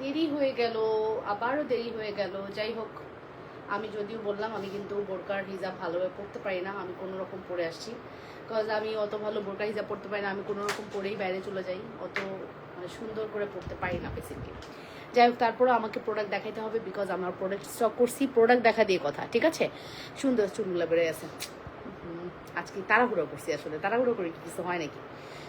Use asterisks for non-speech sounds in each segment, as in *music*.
দেরি হয়ে গেল, আবারও দেরি হয়ে গেল। যাই হোক, আমি যদিও বললাম, আমি কিন্তু বোরকার হিজাব ভালোভাবে পড়তে পারি না, আমি কোনো রকম পরে আসছি। বিকজ আমি অত ভালো বোরকা হিজাব পড়তে পারি না, আমি কোনো রকম পরেই বাইরে চলে যাই, অত মানে সুন্দর করে পড়তে পারি না বেসিকলি যাই হোক তারপরে আমাকে প্রোডাক্ট দেখাইতে হবে বিকজ আমার প্রোডাক্ট স্টক করছি প্রোডাক্ট দেখা দিয়ে কথা, ঠিক আছে? সুন্দর চুলগুলো বেড়ে গেছে আজকে তাড়াহুড়ো করছি আসলে, তাড়াহুড়ো করে কিছু হয় নাকি?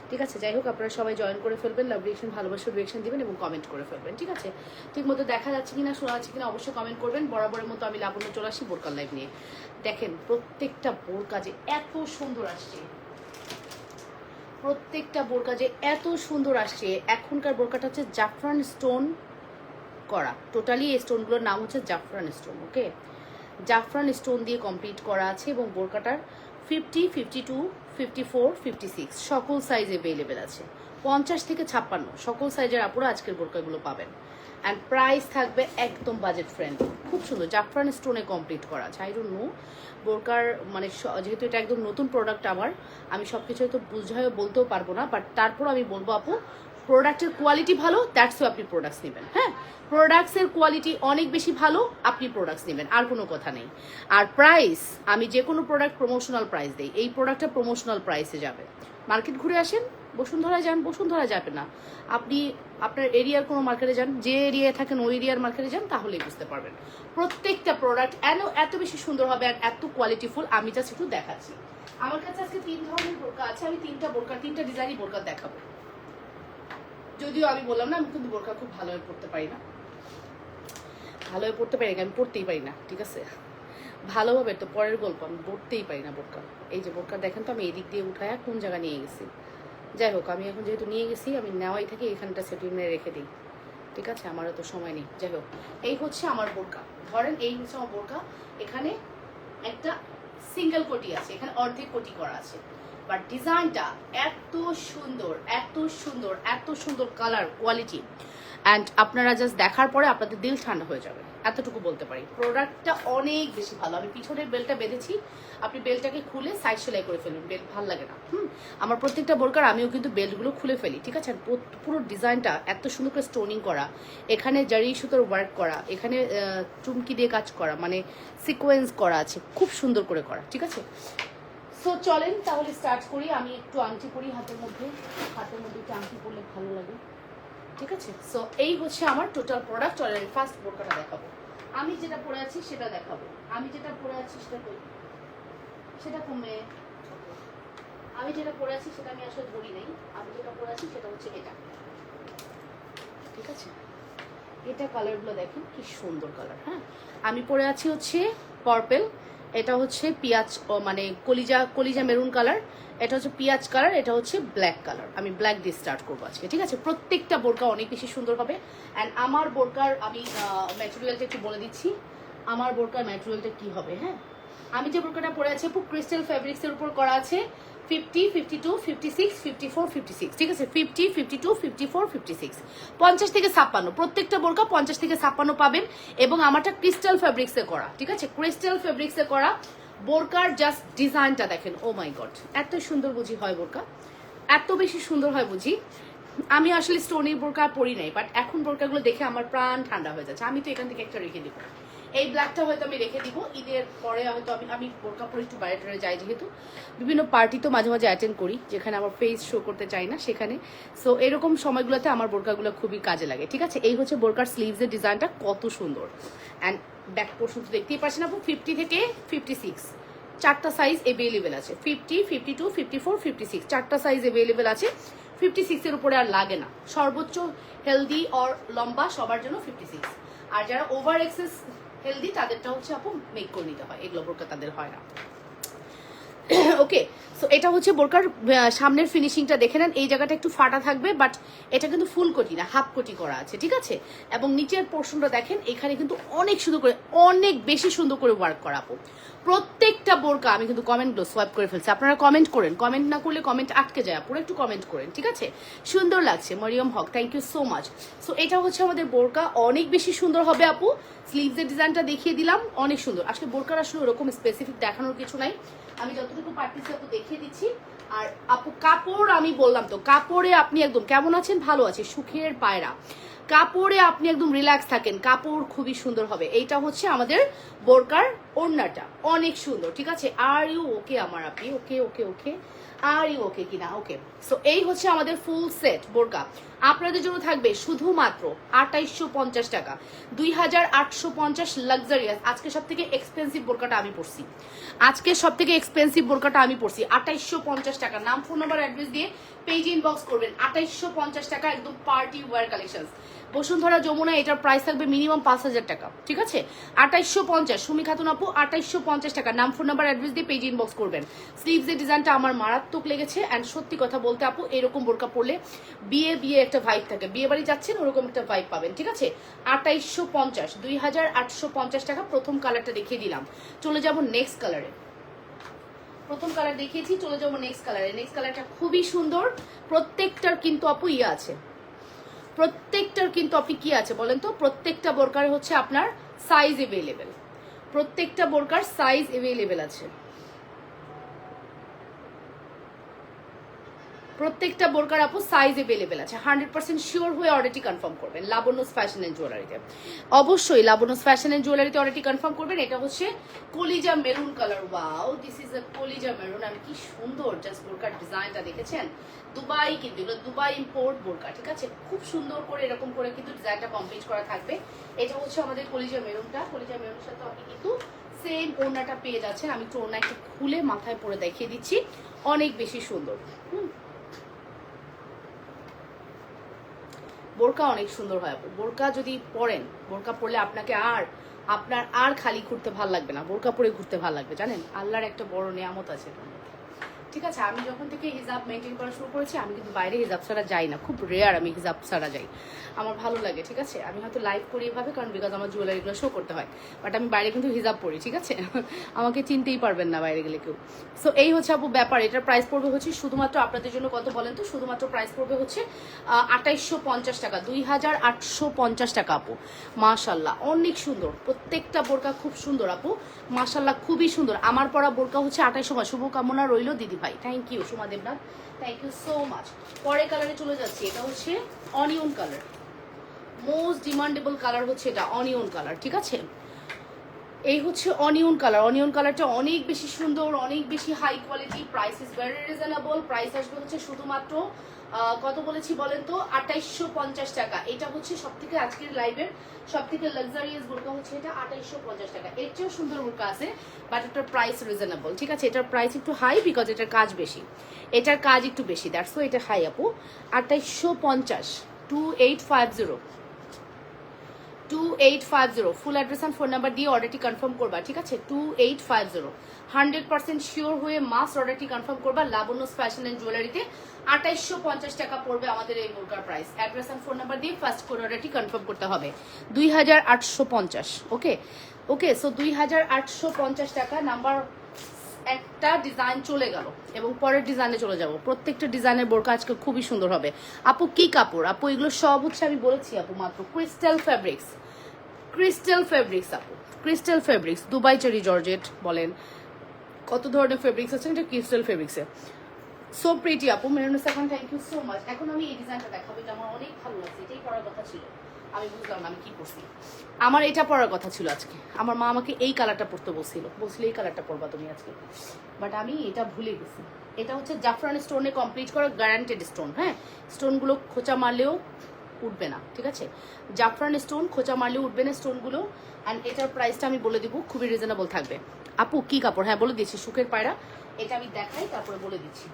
ঠিক আছে, যাই হোক, আপনারা সবাই জয়েন করে ফেলবেন লাভ রিয়েকশন ভালোবাসার রিয়েকশন দিবেন এবং কমেন্ট করে ফেলবেন, ঠিক আছে? ঠিক মতো দেখা যাচ্ছে কিনা, শোনা যাচ্ছে কিনা, অবশ্যই কমেন্ট করবেন। বরাবরের মতো আমি লাবণ্য চলে আসি বোরকার লাইভ নিয়ে। দেখেন, প্রত্যেকটা বোরকা যে এত সুন্দর আসছে। প্রত্যেকটা বোরকা যে এত সুন্দর আসছে। এখনকার বোরকাটা হচ্ছে জাফরান স্টোন করা। টোটালি এই স্টোনগুলোর নাম হচ্ছে জাফরান স্টোন ওকে জাফরান স্টোন দিয়ে কমপ্লিট করা আছে এবং বোরকাটার fifty fifty two fifty four fifty six সকল সাইজ অ্যাভেলেবেল আছে। পঞ্চাশ থেকে ছাপ্পান্ন, সকল সাইজের আপুরা আজকের বোরকাগুলো পাবেন। অ্যান্ড প্রাইস থাকবে একদম বাজেট ফ্রেন্ড খুব সুন্দর, জাফরান স্টোনে কমপ্লিট করা। ডোন্ট নো বোরকার মানে যেহেতু এটা একদম নতুন প্রোডাক্ট আমার, আমি সব কিছু হয়তো বুঝায় বলতেও পারব না বাট তারপর আমি বলব আপু প্রোডাক্টের কোয়ালিটি ভালো দ্যাটস আপনি প্রোডাক্টস নেবেন হ্যাঁ? প্রোডাক্টসের কোয়ালিটি অনেক বেশি ভালো, আপনি প্রোডাক্টস নেবেন, আর কোনো কথা নেই। আর প্রাইস আমি যে কোনো প্রোডাক্ট প্রমোশনাল প্রাইস দিই, এই প্রোডাক্টটা প্রমোশনাল প্রাইসে যাবে। মার্কেট ঘুরে আসেন, বসুন্ধরা যান, বসুন্ধরা যাবে না। আপনি আপনার এরিয়ার কোনো মার্কেটে যান, যে এরিয়ায় থাকেন ওই এরিয়ার মার্কেটে যান, তাহলেই বুঝতে পারবেন। প্রত্যেকটা প্রোডাক্ট এত এত বেশি সুন্দর হবে আর এত কোয়ালিটিফুল আমি জাস্ট একটু দেখাচ্ছি। আমার কাছে আজকে তিন ধরনের বোরকা আছে, আমি তিনটা বোরকা, তিনটা ডিজাইনই বোরকা দেখাবো। যদিও আমি বললাম না, আমি কিন্তু বোরকা খুব ভালোভাবে পড়তে পারি না। ভালোভাবে পড়তে পারি না, আমি পড়তেই পারি না, ঠিক আছে? ভালোভাবে তো পরের গল্প, আমি পড়তেই পারি না বোরকা এই যে বোরকা দেখেন তো, আমি এদিক দিয়ে উঠায় কোন জায়গা নিয়ে গেছি। যাই হোক, আমি এখন যেহেতু নিয়ে গেছি, আমি নেওয়াই থেকে, এখানটা সেটিং মেরে রেখে দিই। ঠিক আছে? আমারও তো সময় নেই। যাই হোক, এই হচ্ছে আমার বোরকা ধরেন এই হচ্ছে আমার বোরকা এখানে একটা সিঙ্গেল কোটি আছে, এখানে অর্ধেক কোটি করা আছে। বাট ডিজাইনটা এত সুন্দর এত সুন্দর এত সুন্দর কালার কোয়ালিটি অ্যান্ড আপনারা জাস্ট দেখার পরে আপনাদের দিল ঠান্ডা হয়ে যাবে। এতটুকু বলতে পারি। প্রোডাক্টটা অনেক বেশি ভালো। আমি পিছনের বেলটা বেঁধেছি। আপনি বেলটাকে খুলে সাইড সেলাই করে ফেলুন। বেল্ট ভালো লাগে না। হুম? আমার প্রত্যেকটা বোরকার আমিও কিন্তু বেল্টগুলো খুলে ফেলি, ঠিক আছে? পুরো ডিজাইনটা এত সুন্দর করে স্টোনিং করা, এখানে জারি সুতোর ওয়ার্ক করা, এখানে চুমকি দিয়ে কাজ করা মানে সিকোয়েন্স করা আছে, খুব সুন্দর করে করা, ঠিক আছে? সো চলেন, তাহলে স্টার্ট করি। আমি একটু আংটি পরি হাতের মধ্যে। হাতের মধ্যে একটু আংটি পরলে ভালো লাগে। ঠিক আছে? সো এই হচ্ছে আমার টোটাল প্রোডাক্ট অলরেডি ফার্স্ট বোরকাটা দেখাবো। আমি যেটা পরে আছি, সেটা দেখাবো। আমি যেটা পরে আছি, সেটা করি সেটা কমে আমি যেটা পরে আছি, সেটা আমি আসলে ধরি নাই। আমি যেটা পরে আছি, সেটা হচ্ছে এটা। ঠিক আছে? এটা কালারগুলো দেখেন, কি সুন্দর কালার হ্যাঁ? আমি পরে আছি হচ্ছে পার্পেল এটা হচ্ছে পিঁয়াজ মানে কলিজা কলিজা মেরুন কালার, এটা হচ্ছে পিঁয়াজ কালার, এটা হচ্ছে ব্ল্যাক কালার। আমি ব্ল্যাক দিয়ে স্টার্ট করব আজকে, ঠিক আছে? প্রত্যেকটা বোরকা অনেক বেশি সুন্দর হবে। অ্যান্ড আমার বোরকার আমি ম্যাটেরিয়ালটা একটু বলে দিচ্ছি। আমার বোরকার ম্যাটেরিয়ালটা কি হবে হ্যাঁ? আমি যে বোরকাটা পরে আছি খুব ক্রিস্টাল ফ্যাব্রিক্সের উপর করা আছে। Fifty fifty two fifty six fifty four fifty six ঠিক আছে? Fifty fifty two fifty four fifty six পঞ্চাশ থেকে ছাপ্পান্ন। প্রত্যেকটা পঞ্চাশ থেকে ছাপ্পান্ন পাবেন এবং আমারটা ক্রিস্টাল করা। ঠিক আছে? ক্রিস্টাল করা। বোরকার জাস্ট ডিজাইনটা দেখেন। ও মাই গড এত সুন্দর বুঝি হয় বোরকা? এত বেশি সুন্দর হয় বুঝি? আমি আসলে স্টোনি বোরকা পরি নাই বাট এখন বোরকাগুলো দেখে আমার প্রাণ ঠান্ডা হয়ে যাচ্ছে। আমি তো এখান থেকে একটা রেখে দিব। এই ব্ল্যাকটা হয়তো আমি রেখে দিব। ঈদের পরে হয়তো আমি আমি বোরকা পরে একটু বাইরে যাই যেহেতু। বিভিন্ন পার্টি তো মাঝে মাঝে অ্যাটেন্ড করি, যেখানে আমার ফেস শো করতে চাই না, সেখানে। সো এরকম সময়গুলোতে আমার বোরকাগুলো খুবই কাজে লাগে, ঠিক আছে? এই হচ্ছে বোরকার স্লিভসের ডিজাইনটা কত সুন্দর। অ্যান্ড ব্যাক পোর্শন তো দেখতেই পাচ্ছেন আপু ফিফটি থেকে ফিফটি সিক্স চারটা সাইজ অ্যাভেলেবেল আছে। Fifty fifty two fifty four fifty six চারটা সাইজ অ্যাভেলেবেল আছে। ফিফটি সিক্সের উপরে আর লাগে না। সর্বোচ্চ হেলদি অর লম্বা সবার জন্য ফিফটি সিক্স আর যারা ওভার এক্সেস হেলদি তাদেরটা হচ্ছে আপু মেক করে নিতে হয়। এগুলো তাদের হয় না। *coughs* ওকে সো এটা হচ্ছে বোরকার সামনের ফিনিশিংটা দেখে নেন। এই জায়গাটা একটু ফাটা থাকবে বাট এটা কিন্তু ফুল কোটি না, হাফ কোটি করা আছে, ঠিক আছে? এবং নিচের পোর্শনটা দেখেন, এখানে কিন্তু অনেক সুন্দর করে, অনেক বেশি সুন্দর করে ওয়ার্ক করা আপু। প্রত্যেকটা বোরকা আমি কিন্তু কমেন্টগুলো সোয়াইপ করে ফেলছি। আপনারা কমেন্ট করেন কমেন্ট না করলে কমেন্ট আটকে যায় পুরো একটু কমেন্ট করেন, ঠিক আছে? সুন্দর লাগছে, Mariam Haque thank you so much so এটা হচ্ছে আমাদের বোরকা, অনেক বেশি সুন্দর হবে আপু। স্লিভসের ডিজাইনটা দেখিয়ে দিলাম, অনেক সুন্দর। আসলে বোরকার আসলে ওরকম স্পেসিফিক দেখানোর কিছু নাই। আমি যতটুকু পারতেছি আপু দেখিয়ে দিচ্ছি। আর আপু, কাপড় আমি বললাম তো, কাপড়ে আপনি একদম কেমন আছেন? ভালো আছে, সুখের পায়রা। কাপড়ে আপনি একদম রিল্যাক্স থাকেন, কাপড় খুবই সুন্দর হবে। এইটা হচ্ছে আমাদের বোরকার ওড়নাটা, অনেক সুন্দর, ঠিক আছে? আর ইউ ওকে আমার আপনি? ওকে ওকে ওকে আর ইউ ওকে কিনা? ওকে। সো এই হচ্ছে আমাদের ফুল সেট বোরকা। আপনাদের জন্য থাকবে শুধুমাত্র আঠাইশশো পঞ্চাশ টাকা। দুই হাজার আটশো পঞ্চাশ লাক্সারিয়াস আজকে সব থেকে এক্সপেন্সিভ বোরকাটা আমি পড়ছি আজকে সব থেকে এক্সপেন্সিভ বোরকাটা আমি পড়ছি আঠাইশশো পঞ্চাশ টাকা। নাম ফোন নাম্বার অ্যাড্রেস দিয়ে পেজ ইনবক্স করবেন। আঠাইশশো পঞ্চাশ টাকা একদম party wear collection Bashundhara Jamuna এটার প্রাইস থাকবে মিনিমাম পাঁচ হাজার টাকা, ঠিক আছে? আঠাইশশো পঞ্চাশ, সুমি খাতুন আপু, আঠাইশশো পঞ্চাশ টাকা। নাম ফোন নাম্বার অ্যাড্রেস দিয়ে পেজ ইনবক্স করবেন। স্লিভস এর ডিজাইনটা আমার মারাত্মক লেগেছে অ্যান্ড সত্যি কথা বলতে আপু, এরকম বোরকা পরলে বিয়ে বিয়ে একটা ভাইব থাকে। বিয়ে বাড়ি যাচ্ছেন, ওরকম একটা ভাইব পাবেন, ঠিক আছে? আঠাইশশো পঞ্চাশ, দুই হাজার আটশো পঞ্চাশ টাকা প্রথম কালারটা দেখিয়ে দিলাম। চলে যাব নেক্সট কালারে প্রথম কালার দেখিয়েছি, চলে যাব নেক্সট কালারে নেক্সট কালারটা খুবই সুন্দর, প্রত্যেকটার কিন্তু আপু ইয়ে আছে। প্রত্যেকটার কিন্তু আপনি কি আছে বলেন তো? প্রত্যেকটা বোরকার হচ্ছে আপনার সাইজ এভেলেবেল প্রত্যেকটা বোরকার সাইজ এভেলেবেল আছে। প্রত্যেকটা বোরকার আপু সাইজ এভেলেবেল আছে। হান্ড্রেড পার্সেন্ট শিওর হয়ে অর্ডারটি কনফার্ম করবেন। লাবণ্যস ফ্যাশন অ্যান্ড জুয়েলারিতে অবশ্যই লাবণ্যস ফ্যাশন অ্যান্ড জুয়েলারিতে অর্ডারটি কনফার্ম করবেন। এটা হচ্ছে কলিজা maroon colour wow this is a কলিজা মেরুন আমি কি সুন্দর জাস্ট বোরকার ডিজাইনটা দেখেছেন? দুবাই কিন্তু, এগুলো দুবাই ইম্পোর্ট বোরকা, ঠিক আছে? খুব সুন্দর করে, এরকম করে কিন্তু ডিজাইনটা কমপ্লিট করা থাকবে। এটা হচ্ছে আমাদের কলিজা মেরুনটা কলিজা মেরুনের সাথে আপনি কিন্তু সেম ওড়নাটা পেয়ে যাচ্ছেন। আমি একটু ওড়না একটু খুলে মাথায় পরে দেখিয়ে দিচ্ছি। অনেক বেশি সুন্দর। হুম। বোরকা অনেক সুন্দর হয় বোরকা যদি পরেন, বোরকা পরলে আপনাকে আর, আপনার আর খালি ঘুরতে ভালো লাগবে না, বোরকা পরে ঘুরতে ভালো লাগবে, জানেন আল্লাহর একটা বড় নিয়ামত আছে। ঠিক আছে, আমি যখন থেকে হিজাব মেনটেন করা শুরু করেছি, আমি কিন্তু বাইরে হিজাব ছাড়া যাই না। খুব রেয়ার আমি হিজাব ছাড়া যাই। আমার ভালো লাগে, ঠিক আছে? আমি হয়তো লাইভ করি এভাবে, কারণ বিকজ আমার জুয়েলারিগুলো শো করতে হয়। বাট আমি বাইরে কিন্তু হিজাব পরি, ঠিক আছে? *laughs* আমাকে চিনতেই পারবেন না বাইরে গেলে কেউ। সো এই হচ্ছে আপু ব্যাপার, এটার প্রাইস পড়বে হচ্ছে শুধুমাত্র আপনাদের জন্য কত বলেন তো? শুধুমাত্র প্রাইস পড়বে হচ্ছে আঠাইশশো পঞ্চাশ টাকা, দুই হাজার আটশো পঞ্চাশ টাকা আপু। মাশাল্লাহ অনেক সুন্দর। প্রত্যেকটা বোরকা খুব সুন্দর আপু। মাশাল্লাহ খুবই সুন্দর। আমার পরা বোরকা হচ্ছে আঠাইশো শুভকামনা রইল দিদি ভাই thank you Soma Debnath. Thank you so much পরের কালারে চলে যাচ্ছি, এটা হচ্ছে onion colour most demandable colour হচ্ছে এটা অনিয়ন কালার ঠিক আছে? এই হচ্ছে অনিয়ন কালার অনিয়ন কালারটা অনেক বেশি সুন্দর, অনেক বেশি high quality price is very reasonable price আসবে হচ্ছে শুধুমাত্র কত বলেছি বলেন তো? আঠাইশশো পঞ্চাশ টাকা। এটা হচ্ছে সব থেকে আজকের লাইভের সব থেকে লাক্সারিয়াস বোরকা হচ্ছে এটা আঠাইশশো পঞ্চাশ টাকা। এর চেয়েও সুন্দর বোরকা আছে বাট এটার প্রাইস রিজনেবল ঠিক আছে, এটার প্রাইস একটু হাই বিকজ এটার কাজ বেশি। এটার কাজ একটু বেশি দ্যাটস এটা হাই আপু। আঠাইশশো পঞ্চাশ two eight five zero two eight five zero full address and phone number দিয়ে অর্ডারটি কনফার্ম করবা, ঠিক আছে? Two eight five zero hundred percent sure হয়ে মাস্ট অর্ডারটি কনফার্ম করবা, লাবণ্যস ফ্যাশন অ্যান্ড জুয়েলারিতে আঠাইশশো পঞ্চাশ টাকা পড়বে আমাদের এই বোরকার price address and phone number দিয়ে ফার্স্ট করে অর্ডারটি কনফার্ম করতে হবে। দুই হাজার আটশো পঞ্চাশ ওকে ওকে সো দুই হাজার আটশো পঞ্চাশ টাকা নাম্বার একটা ডিজাইন চলে গেল এবং পরের ডিজাইনে চলে যাব। প্রত্যেকটা ডিজাইনের বোরকা আজকে খুবই সুন্দর হবে। আপু, কি কাপড়? আপু, এগুলো সব হচ্ছে আমি বলেছি আপু মাত্র। ক্রিস্টাল ফ্যাব্রিক্স ক্রিস্টাল ফেব্রিক্স আপু। Crystal fabrics Dubai cherry georgette বলেন। কত ধরনের ফেব্রিক্স আছে? এটা ক্রিস্টাল ফেব্রিক্সে সো প্রিটি আপু। মেরুনিস এখন থ্যাংক ইউ সো মাচ এখন আমি এই ডিজাইনটা দেখাবো, এটা আমার অনেক ভালো লাগছে। এটাই পড়ার কথা ছিল। আমি আমি আমার এটা পরার কথা ছিল আজকে। আমার মা আমাকে এই কালারটা পড়তে বলছিল। বলছিল, এই কালারটা পরবা তুমি আজকে। বাট আমি এটা ভুলে গেছি। এটা হচ্ছে জাফরান স্টোনে কমপ্লিট করা গ্যারান্টেড স্টোন হ্যাঁ? স্টোনগুলো খোঁচা মারলেও উঠবে না, ঠিক আছে? জাফরান স্টোন খোঁচা মারলেও উঠবে না স্টোনগুলো অ্যান্ড এটার প্রাইসটা আমি বলে দিব, খুবই রিজনেবল থাকবে। আপু, কি কাপড়? হ্যাঁ বলে দিচ্ছি সুখের পায়রা। এটা আমি দেখাই, তারপরে বলে দিচ্ছি।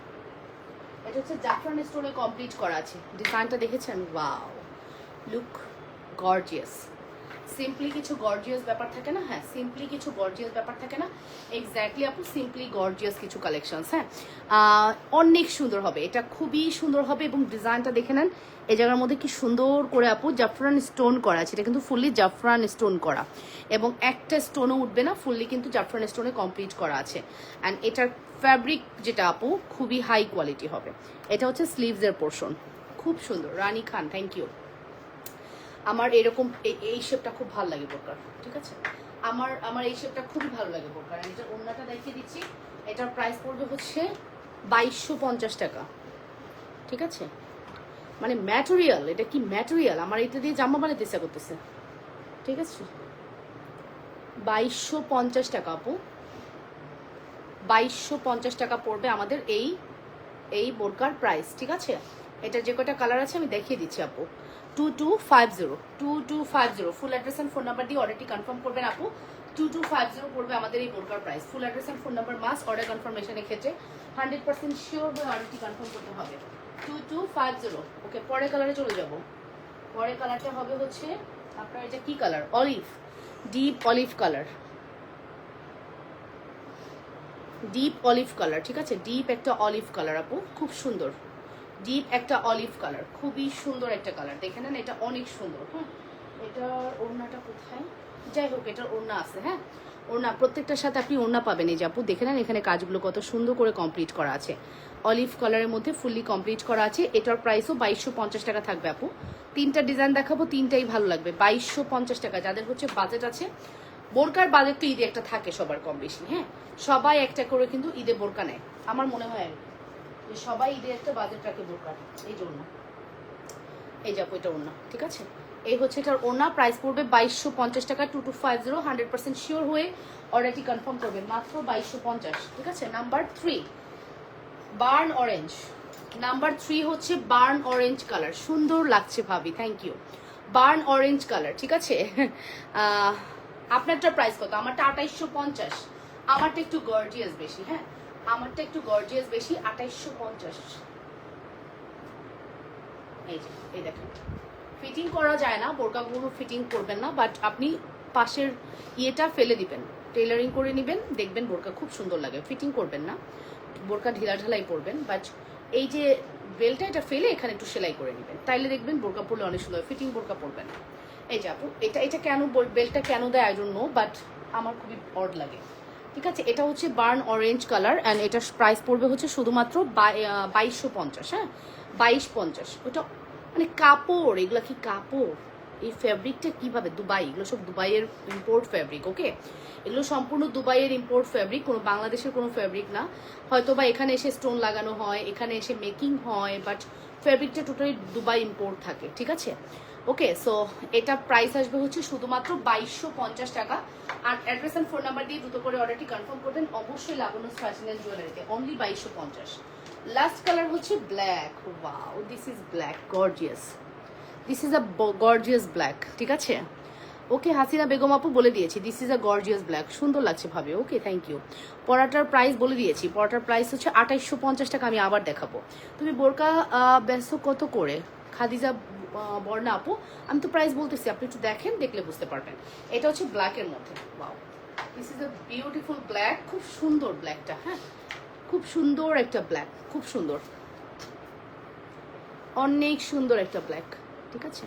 এটা হচ্ছে জাফরান স্টোনে কমপ্লিট করা আছে। ডিজাইনটা দেখেছেন? ওয়াও লুক গর্জিয়াস সিম্পলি কিছু গর্জিয়াস ব্যাপার থাকে না? হ্যাঁ সিম্পলি কিছু গর্জিয়াস ব্যাপার থাকে না? এক্স্যাক্টলি আপু সিম্পলি গর্জিয়াস কিছু কালেকশনস হ্যাঁ? অনেক সুন্দর হবে। এটা খুবই সুন্দর হবে এবং ডিজাইনটা দেখে নেন। এই জায়গার মধ্যে কি সুন্দর করে আপু জাফরান স্টোন করা আছে। এটা কিন্তু ফুললি জাফরান স্টোন করা। এবং একটা স্টোনও উঠবে না ফুললি কিন্তু জাফরান স্টোনে কমপ্লিট করা আছে। অ্যান্ড এটার ফ্যাব্রিক যেটা আপু, খুবই হাই কোয়ালিটি হবে। এটা হচ্ছে স্লিভসের পোর্শন খুব সুন্দর। রানী খান থ্যাংক ইউ আমার এরকম এই- শেপটা খুব ভালো লাগে বোরকার, ঠিক আছে? আমার আমার এই শেপটা খুবই ভালো লাগে বোরকার। আমি এটা অন্যটা দেখিয়ে দিচ্ছি, এটার প্রাইস পড়বে হচ্ছে বাইশশো পঞ্চাশ টাকা, ঠিক আছে? মানে ম্যাটেরিয়াল এটা কি ম্যাটেরিয়াল আমার এটা দিয়ে জামা বানাতে ইচ্ছা করতেছে, ঠিক আছে? বাইশশো পঞ্চাশ টাকা আপু। বাইশশো পঞ্চাশ টাকা পড়বে আমাদের এই এই বোরকার প্রাইস ঠিক আছে? এটা যে কটা কালার আছে আমি দেখিয়ে দিচ্ছি আপু। Two two five zero two two five zero full address and phone number দিয়ে অর্ডারটি কনফার্ম করবেন আপু। টু টু ফাইভ জিরো পড়বে আমাদের এই বোরকার price full address and phone number mass order কনফার্মেশনের ক্ষেত্রে হান্ড্রেড পার্সেন্ট শিওর হয়ে অর্ডারটি কনফার্ম করতে হবে। Two two five zero okay পরের কালারে চলে যাব। পরের কালারটা হবে হচ্ছে আপনার এটা কি colour olive deep olive colour deep olive colour ঠিক আছে? ডিপ একটা অলিভ কালার আপু, খুব সুন্দর। ডিপ একটা অলিভ কালার, খুবই সুন্দর একটা কালার। দেখে নেন, এটা অনেক সুন্দর হ্যাঁ এটার ওড়নাটা কোথায়? যাই হোক, এটার ওড়না আছে হ্যাঁ? ওড়না, প্রত্যেকটার সাথে আপনি ওড়না পাবেন এই আপু। দেখে নেন, এখানে কাজগুলো কত সুন্দর করে কমপ্লিট করা আছে। অলিভ কালারের মধ্যে ফুললি কমপ্লিট করা আছে। এটার প্রাইসও বাইশশো পঞ্চাশ টাকা থাকবে আপু। তিনটা ডিজাইন দেখাবো, তিনটাই ভালো লাগবে। বাইশশো পঞ্চাশ টাকা, যাদের হচ্ছে বাজেট আছে, বোরকার বাজেট তো ঈদে একটা থাকে সবার কম বেশি হ্যাঁ? সবাই একটা করে কিন্তু ঈদে বোরকা নেয়। আমার মনে হয় আর। যে সবাই ঈদে একটা বাজেট রাখে বোরকার এই জন্য এই যাব এটা ওনা ঠিক আছে? এই হচ্ছে এটার ওনা প্রাইস পড়বে বাইশশো পঞ্চাশ টাকা two two five zero hundred percent sure হয়ে অর্ডারটি কনফার্ম করবে। মাত্র বাইশশো পঞ্চাশ, ঠিক আছে? Number three burn orange number three হচ্ছে বার্ন অরেঞ্জ কালার সুন্দর লাগছে ভাবি thank you burn orange colour ঠিক আছে? *laughs* আপনারটা প্রাইস কত? আমারটা আঠাইশশো পঞ্চাশ। আমারটা একটু গর্জিয়াস বেশি হ্যাঁ? আমারটা একটু গর্জিয়াস বেশি, আঠাইশশো পঞ্চাশ। এই যে, এই দেখেন। ফিটিং করা যায় না, বোরকাগুলো ফিটিং করবেন না বাট আপনি পাশের ইয়েটা ফেলে দিবেন টেলারিং করে নেবেন, দেখবেন বোরকা খুব সুন্দর লাগে। ফিটিং করবেন না, বোরকা ঢিলা ঢালাই পরবেন বাট এই যে বেলটা এটা ফেলে এখানে একটু সেলাই করে নেবেন। তাইলে দেখবেন বোরকা পরলে অনেক সুন্দর ফিটিং বোরকা পরবেন এই যে আপু, এটা এটা কেন বল- বেলটা কেন দেয়? আই ডোন্ট নো বাট আমার খুবই অড লাগে। ঠিক আছে, এটা হচ্ছে বার্ন অরেঞ্জ কালার অ্যান্ড এটার প্রাইস পড়বে হচ্ছে শুধুমাত্র বাইশশো পঞ্চাশ হ্যাঁ? বাইশ পঞ্চাশ। ওটা মানে কাপড়, এগুলো কি কাপড়? এই ফ্যাব্রিকটা কীভাবে? দুবাই, এগুলো সব দুবাইয়ের ইম্পোর্ট ফ্যাব্রিক ওকে এগুলো সম্পূর্ণ দুবাইয়ের ইম্পোর্ট ফ্যাব্রিক কোনো বাংলাদেশের কোনো ফ্যাব্রিক না। হয়তো বা এখানে এসে স্টোন লাগানো হয়, এখানে এসে মেকিং হয় বাট ফ্যাব্রিকটা টোটালি দুবাই ইম্পোর্ট থাকে, ঠিক আছে? ওকে সো এটা প্রাইস আসবে হচ্ছে শুধুমাত্র বাইশশো পঞ্চাশ টাকা। আর অ্যাড্রেস অ্যান্ড ফোন নাম্বার দিয়ে দ্রুত করে অর্ডারটি কনফার্ম করবেন, অবশ্যই লাবণ্য ফ্যাশন অ্যান্ড জুয়েলারিতে অনলি বাইশশো পঞ্চাশ। লাস্ট কালার হচ্ছে black wow this is black gorgeous this is a gorgeous black ঠিক আছে? ওকে হাসিনা বেগম আপু বলে দিয়েছি this is a gorgeous black সুন্দর লাগছে ভাবে ওকে থ্যাংক ইউ পরাটার প্রাইস বলে দিয়েছি, পরাটার প্রাইস হচ্ছে আঠাইশশো পঞ্চাশ টাকা, আমি আবার দেখাবো। তুমি বোরকা ব্যস্ত কত করে? খাদিজা বর্ণা আপু, আমি তো প্রাইস বলতেছি, আপনি একটু দেখেন, দেখলে বুঝতে পারবেন। এটা হচ্ছে ব্ল্যাকের মধ্যে। Wow this is a beautiful black খুব সুন্দর ব্ল্যাকটা হ্যাঁ? খুব সুন্দর একটা ব্ল্যাক খুব সুন্দর। অনেক সুন্দর একটা ব্ল্যাক ঠিক আছে?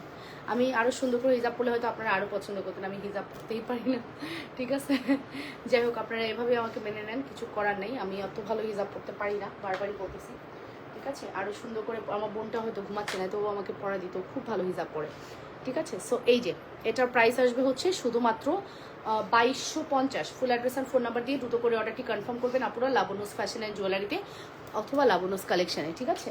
আমি আরও সুন্দর করে হিজাব পরলে হয়তো আপনারা আরও পছন্দ করতেন, আমি হিজাব পরতেই পারি না, ঠিক আছে? যাই হোক, আপনারা এভাবে আমাকে মেনে নেন, কিছু করার নেই, আমি অত ভালো হিজাব পরতে পারি না, বারবারই ঠিক আছে? আরও সুন্দর করে আমার বোনটা হয়তো ঘুমাচ্ছে না তবুও আমাকে পড়া দিত খুব ভালো হিজাব করে। ঠিক আছে? সো এই যে, এটার প্রাইস আসবে হচ্ছে শুধুমাত্র বাইশশো পঞ্চাশ। Full address and phone number দিয়ে দ্রুত করে অর্ডারটি কনফার্ম করবেন আপনারা লাবনুস ফ্যাশন অ্যান্ড জুয়েলারিতে অথবা লাবনুস কালেকশনে ঠিক আছে?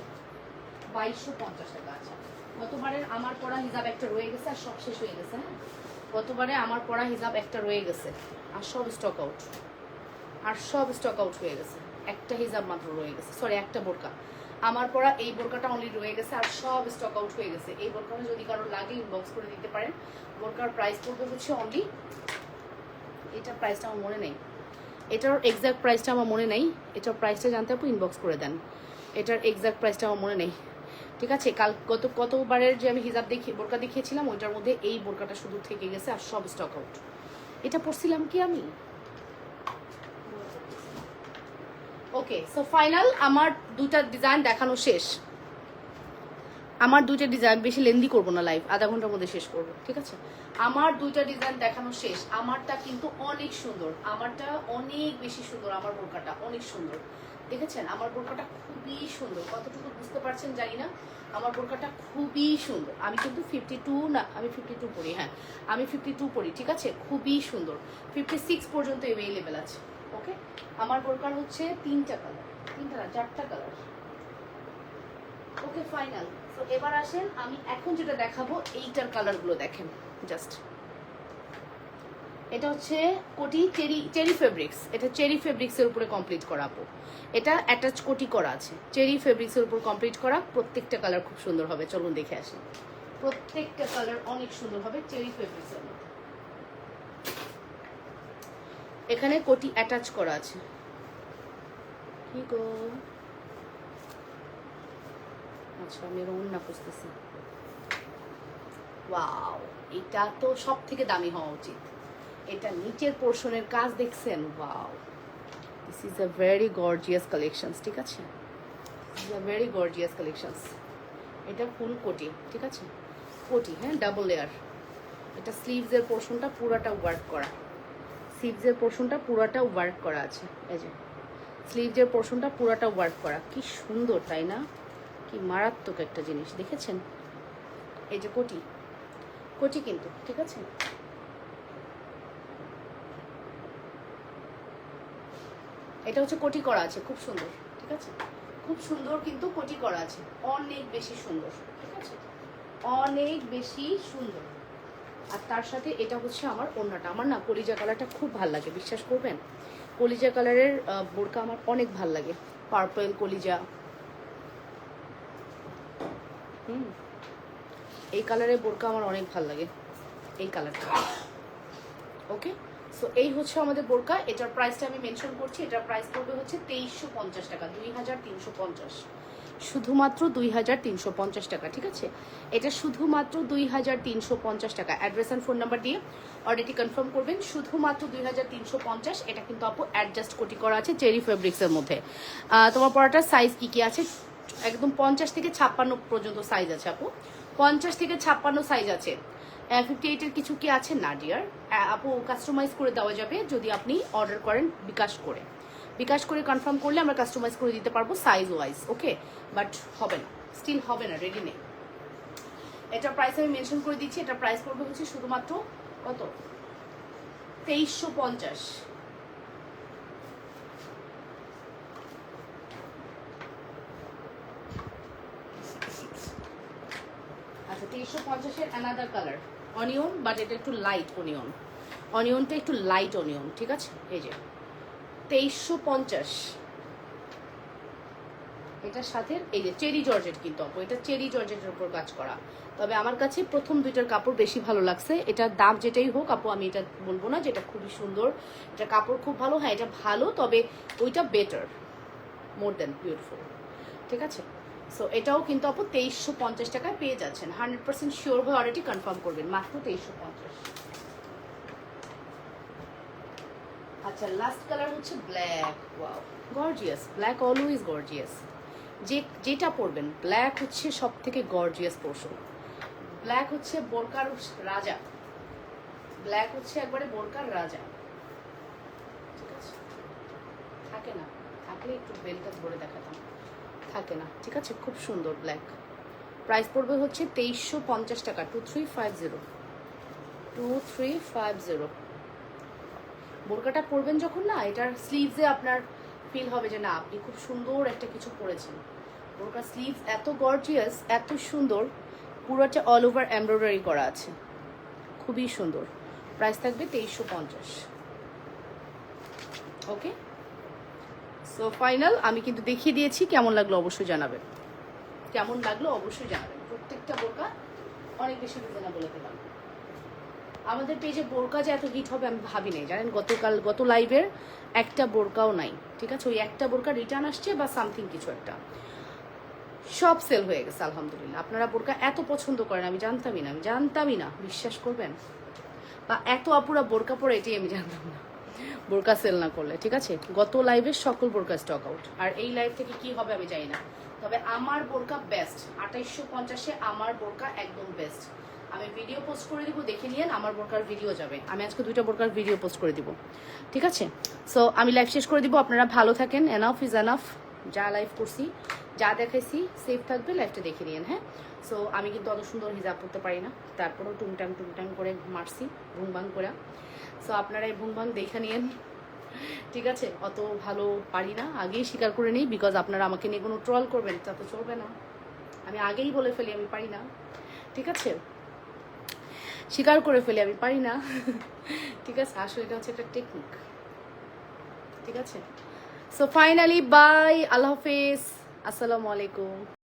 বাইশশো পঞ্চাশ টাকা আচ্ছা। গতবারের আমার পড়া হিসাব একটা রয়ে গেছে আর সব শেষ হয়ে গেছে হ্যাঁ? গতবারে আমার পড়া হিসাব একটা রয়ে গেছে, আর সব স্টক আউট আর সব স্টক আউট হয়ে গেছে। একটা হিসাব মাত্র রয়ে গেছে। সরি একটা বোরকা। আমার পড়া এই বোরকাটা অনলি রয়ে গেছে আর সব স্টক আউট হয়ে গেছে। এই বোরকাটা যদি কারও লাগে ইনবক্স করে দিতে পারেন। বোরকার প্রাইস পড়বে হচ্ছে অনলি এটার প্রাইসটা আমার মনে নেই। এটার এক্সাক্ট প্রাইসটা আমার মনে নেই। এটার প্রাইসটা জানতে আপনি ইনবক্স করে দেন। এটার এক্সাক্ট প্রাইসটা আমার মনে নেই। ঠিক আছে? কাল গত কতবারের যে আমি হিসাব দেখি, বোরকা দেখিয়েছিলাম, ওইটার মধ্যে এই বোরকাটা শুধু থেকে গেছে আর সব স্টক আউট এটা পড়ছিলাম কি আমি? ওকে সো ফাইনাল আমার দুটা ডিজাইন দেখানো শেষ। আমার দুইটা ডিজাইন বেশি লেন্দি করব না লাইভ আধা ঘণ্টার মধ্যে শেষ করব, ঠিক আছে? আমার দুইটা ডিজাইন দেখানো শেষ, আমারটা কিন্তু অনেক সুন্দর, আমারটা অনেক বেশি সুন্দর, আমার বোরকাটা অনেক সুন্দর। দেখেছেন? আমার বোরকাটা খুবই সুন্দর। কতটুকু বুঝতে পারছেন জানি না। আমার বোরকাটা খুবই সুন্দর। আমি কিন্তু ফিফটি টু না, আমি ফিফটি টু পড়ি হ্যাঁ। আমি ফিফটি টু পড়ি, ঠিক আছে? খুবই সুন্দর। ফিফটি সিক্স পর্যন্ত অ্যাভেলেবেল আছে। ওকে আমার বোরকার হচ্ছে তিনটা কালার তিনটা না, চারটা কালার ওকে ফাইনাল তো এবার আসেন, আমি এখন যেটা দেখাবো, এইটার কালারগুলো দেখেন জাস্ট এটা হচ্ছে কোটি চেরি চেরি ফেব্রিক্স এটা চেরি ফেব্রিক্সের উপরে কমপ্লিট করা, আপু। এটা অ্যাটাচ কোটি করা আছে। চেরি ফেব্রিক্সের উপর কমপ্লিট করা, প্রত্যেকটা কালার খুব সুন্দর হবে। চলুন দেখে আসি। প্রত্যেকটা কালার অনেক সুন্দর হবে চেরি ফেব্রিক্সের মধ্যে। এখানে কোটি অ্যাটাচ করা আছে। কি গো? আচ্ছা আমি রুন না খুঁজতেছি। ওয়াও এটা তো সব থেকে দামি হওয়া উচিত। এটা নিচের পোর্শনের কাজ দেখছেন? Wow this is a very gorgeous collections ঠিক আছে? This is a very gorgeous collections এটা ফুল কোটি, ঠিক আছে? কোটি হ্যাঁ ডাবল লেয়ার এটা স্লিভসের পোর্শনটা পুরাটা ওয়ার্ক করা। স্লিভসের পোর্শনটা পুরাটা ওয়ার্ক করা আছে। এই যে স্লিভসের পোর্শনটা পুরাটা ওয়ার্ক করা। কি সুন্দর, তাই না? কি মারাত্মক একটা জিনিস, দেখেছেন? এই যে কোটি কোটি কিন্তু, ঠিক আছে? এটা হচ্ছে কোটি করা আছে, খুব সুন্দর, ঠিক আছে? খুব সুন্দর কিন্তু কোটি করা আছে, অনেক বেশি সুন্দর, ঠিক আছে? অনেক বেশি সুন্দর। আর তার সাথে এটা হচ্ছে আমার ওড়নাটা। আমার না কলিজা কালারটা খুব ভালো লাগে, বিশ্বাস করবেন? কলিজা কালারের বোরকা আমার অনেক ভালো লাগে। পার্পল কলিজা। হুম। এই কালারের বোরকা আমার অনেক ভালো লাগে, এই কালারটা। ওকে? সো এই হচ্ছে আমাদের বোরকা। এটার প্রাইসটা আমি মেনশন করছি। এটার প্রাইস পড়বে হচ্ছে তেইশশো পঞ্চাশ টাকা, দুই হাজার তিনশো পঞ্চাশ। শুধুমাত্র দুই হাজার তিনশো পঞ্চাশ টাকা, ঠিক আছে? এটা শুধুমাত্র দুই হাজার তিনশো পঞ্চাশ টাকা। অ্যাড্রেস অ্যান্ড ফোন নাম্বার দিয়ে অর্ডারটি কনফার্ম করবেন, শুধুমাত্র দুই হাজার তিনশো পঞ্চাশ, এটা কিন্তু আপু অ্যাডজাস্ট কোটি করা আছে চেরি ফেব্রিক্সের মধ্যে। তোমার পড়াটার সাইজ কি কি আছে? একদম পঞ্চাশ থেকে ছাপ্পান্ন পর্যন্ত সাইজ আছে আপু। পঞ্চাশ থেকে ছাপ্পান্ন সাইজ আছে। ফিফটি এইটের কিছু কি আছে? না ডিয়ার আপু কাস্টমাইজ করে দেওয়া যাবে যদি আপনি অর্ডার করেন বিকাশ করে। বিকাশ করে কনফার্ম করলে আমরা কাস্টমাইজ করে দিতে পারব সাইজ ওয়াইজ ওকে বাট হবে না স্টিল হবে না রেডি নেই। এটা প্রাইস আমি মেনশন করে দিচ্ছি এটার প্রাইস পড়বে হচ্ছে শুধুমাত্র কত? তেইশশো পঞ্চাশ। আচ্ছা তেইশশো পঞ্চাশের অ্যানাদার কালার অনিয়ন বাট এটা একটু লাইট অনিয়ন অনিয়নটা একটু লাইট অনিয়ন ঠিক আছে? এই যে। তেইশশো পঞ্চাশ। এটার সাথে এই যে চেরি জর্জেট কিন্তু আপু এটা চেরি জর্জেটের উপর কাজ করা। তবে আমার কাছে প্রথম দুইটার কাপড় বেশি ভালো লাগছে। এটার দাম যেটাই হোক, আপু, আমি এটা বলব না যে এটা খুবই সুন্দর। এটা কাপড় খুব ভালো হ্যাঁ এটা ভালো, তবে ওইটা বেটার মোর দেন বিউটিফুল ঠিক আছে? সো এটাও কিন্তু আপু তেইশশো পঞ্চাশ টাকায় পেয়ে যাচ্ছেন। হান্ড্রেড পার্সেন্ট শিওর হয়ে অলরেডি কনফার্ম করবেন, মাত্র তেইশশো পঞ্চাশ। আচ্ছা লাস্ট কালার হচ্ছে black wow gorgeous black always gorgeous যে, যেটা পরবেন ব্ল্যাক হচ্ছে সব থেকে গর্জিয়াস পোর্শন ব্ল্যাক হচ্ছে বোরকার রাজা। ব্ল্যাক হচ্ছে একবারে বোরকার রাজা। ঠিক আছে? থাকে না। থাকলে একটু বেলটা ধরে দেখাতাম। থাকে না। ঠিক আছে? খুব সুন্দর ব্ল্যাক প্রাইস পড়বে হচ্ছে তেইশশো পঞ্চাশ টাকা two three five zero two three five zero বোরকাটা পরবেন যখন না, এটার স্লিভসে আপনার ফিল হবে যে না, আপনি খুব সুন্দর একটা কিছু পরেছেন। বোরকার স্লিভস এত গর্জিয়াস এত সুন্দর, পুরোটা অল ওভার এমব্রয়ডারি করা আছে। খুবই সুন্দর। প্রাইস থাকবে তেইশশো পঞ্চাশ। ওকে সো ফাইনাল আমি কিন্তু দেখিয়ে দিয়েছি, কেমন লাগল অবশ্যই জানাবেন। কেমন লাগল অবশ্যই জানাবেন। প্রত্যেকটা বোরকা অনেক বেশি রিজনেবল দিলাম আমাদের পেজে বোরকা যে এত হিট হবে আমি ভাবি নাই জানেন, গতকাল, গত লাইভের একটা বোরকাও নাই, ঠিক আছে? ওই একটা বোরকা রিটার্ন আসছে বা সামথিং কিছু একটা। সব সেল হয়ে গেছে, আলহামদুলিল্লাহ। আপনারা বোরকা এত পছন্দ করেন, আমি জানতামই না, আমি জানতামই না, বিশ্বাস করবেন? বা এত আপুরা বোরকা পরে এটাই আমি জানতাম না। বোরকা সেল না করলে, ঠিক আছে? গত লাইভে সকল বোরকা স্টক আউট আর এই লাইভ থেকে কি হবে আমি জানি না। তবে আমার বোরকা বেস্ট আঠাইশশো পঞ্চাশে আমার বোরকা একদম বেস্ট আমি ভিডিও পোস্ট করে দিব, দেখে নিয়েন আমার বোরকার ভিডিও যাবে। আমি আজকে দুইটা বোরকার ভিডিও পোস্ট করে দিব। ঠিক আছে? সো আমি লাইভ শেষ করে দিব। আপনারা ভালো থাকেন। এনাফ ইজ এনাফ যা লাইভ করছি, যা দেখাইছি সেফ থাকবে লাইভটা দেখে নিয়েন হ্যাঁ? সো আমি কিন্তু অত সুন্দর হিজাব করতে পারি না। তারপরেও টুংটাং টুংটাং করে মারছি ভুংবাং করে। সো আপনারা এই ভুংবাং দেখে নিয়েন। ঠিক আছে? অত ভালো পারি না। আগেই স্বীকার করে নিই বিকজ আপনারা আমাকে নিয়ে কোনো ট্রল করবেন। তা তো চলবে না। আমি আগেই বলে ফেলি, আমি পারি না। ঠিক আছে? স্বীকার করে ফেলি, আমি পারি না। ঠিক আছে, আসলে এটা হচ্ছে একটা টেকনিক ঠিক আছে? সো ফাইনালি বাই আল্লাহ হাফেজ। আসসালামু আলাইকুম।